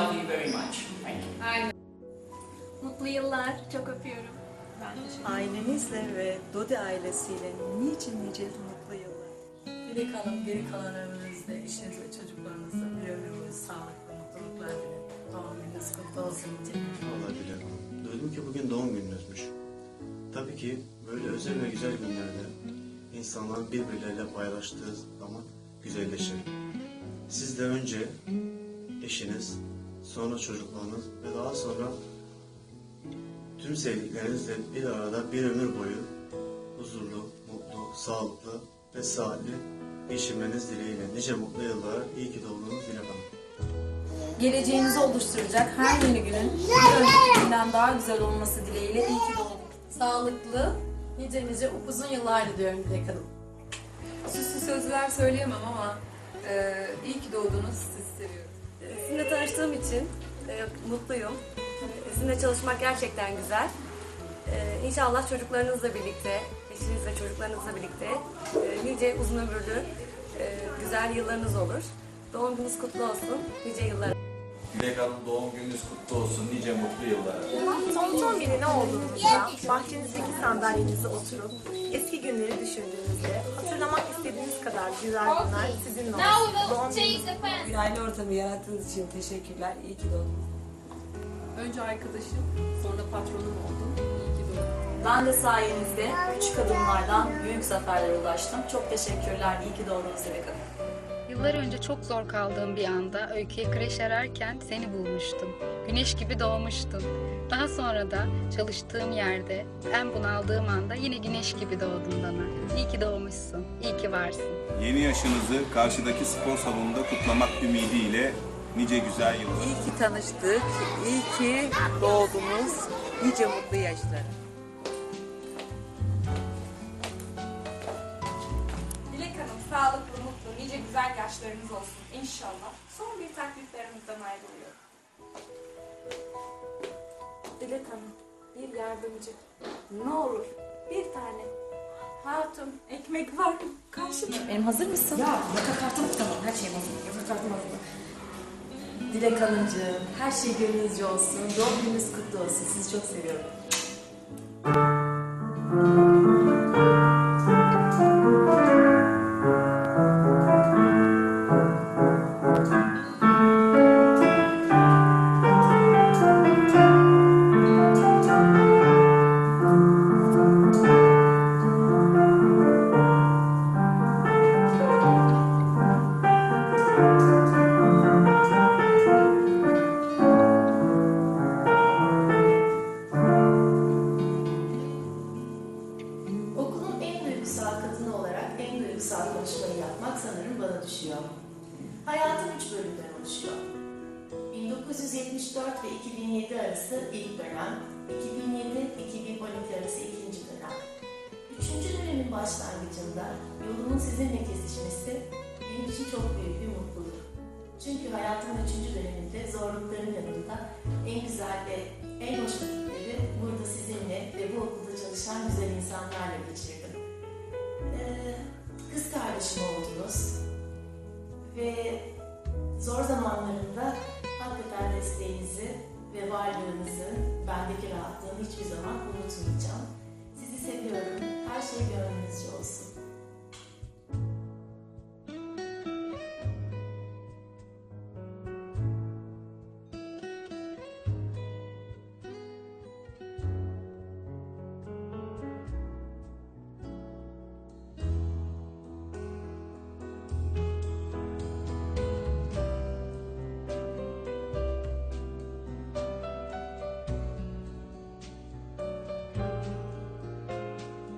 love you very much. Thank you. Mutlu yıllar. Çok öpüyorum. Ailenizle ve Dodi ailesiyle niçin nice mutlu yıllar. Dilek Hanım geri kalan ömrünüzde eşiniz ve çocuklarınızla bir ömrünüz sağlık ve mutluluklar dilerim. Doğum gününüz kutlu olsun diye. Valla Dilek Duydum ki bugün doğum gününüzmüş. Tabii ki böyle özel ve güzel günlerde insanlar birbirleriyle paylaştığı zaman güzelleşir. Siz de önce eşiniz, sonra çocuklarınız ve daha sonra tüm sevdiklerinizle bir arada bir ömür boyu huzurlu, mutlu, sağlıklı ve saatli geçirmeniz dileğiyle nice mutlu yıllar, iyi ki doğdunuz Dilek Hanım. Geleceğinizi oluşturacak her yeni günün bir önceki günden daha güzel olması dileğiyle iyi ki doğdun. Sağlıklı, nice nice upuzun yıllar diliyorum Dilek Hanım. Süslü sözler söyleyemem ama e, iyi ki doğdunuz, sizi seviyorum. Sizinle tanıştığım için e, mutluyum. E, Sizinle çalışmak gerçekten güzel. E, İnşallah çocuklarınızla birlikte, eşiniz ve çocuklarınızla birlikte e, nice uzun ömürlü, e, güzel yıllarınız olur. Doğum gününüz kutlu olsun, nice yıllar. Dilek Hanım doğum gününüz kutlu olsun. Nice mutlu yıllar. Son son günü ne olduğunuzda bahçenizdeki sandalyenize oturup eski günleri düşündüğünüzde kadar güzel günler sizinle olsun. Doğum gününüz Bir aile ortamı yarattığınız için teşekkürler. İyi ki doğdunuz. Önce arkadaşım, sonra patronum oldun. İyi ki doğdun. Ben de sayenizde küçük adımlardan büyük zaferlere ulaştım. Çok teşekkürler. İyi ki doğdunuz Dilek Hanım. Yıllar önce çok zor kaldığım bir anda öyküye kreş ararken seni bulmuştum. Güneş gibi doğmuştun. Daha sonra da çalıştığım yerde en bunaldığım anda yine güneş gibi doğdun bana. İyi ki doğmuşsun, iyi ki varsın. Yeni yaşınızı karşıdaki spor salonunda kutlamak ümidiyle nice güzel yıllar. İyi ki tanıştık. İyi ki doğdunuz. Nice mutlu yaşlar. Sağlıklı, mutlu, nice güzel yaşlarınız olsun inşallah. Son bir taklitlerimizden ayrılıyorum. Dilek Hanım, bir yardımcı. Ne olur, bir tane. Hatun, ekmek var mı? Karşıda. Benim hazır mısın? Ya yaka kartım tamam. Her şeyim hazır. Yaka kartım hazır. Dilek Hanımcığım, her şey gönlünüzce olsun. Doğum gününüz kutlu olsun. Sizi çok seviyorum. Sanırım bana düşüyor. Hayatım üç bölümden oluşuyor. 1974 ve 2007 arası ilk dönem, 2007-2012 arası ikinci dönem. Üçüncü dönemin başlangıcında yolumun sizinle kesişmesi benim için çok büyük bir mutluluk. Çünkü hayatımın üçüncü döneminde zorlukların yanında en güzel ve en hoş vakitleri burada sizinle ve bu okulda çalışan güzel insanlarla geçirdim. Ve zor zamanlarında hakikaten desteğinizi ve varlığınızı, bendeki rahatlığını hiçbir zaman unutmayacağım. Sizi seviyorum. Her şey gönlünüzce olsun.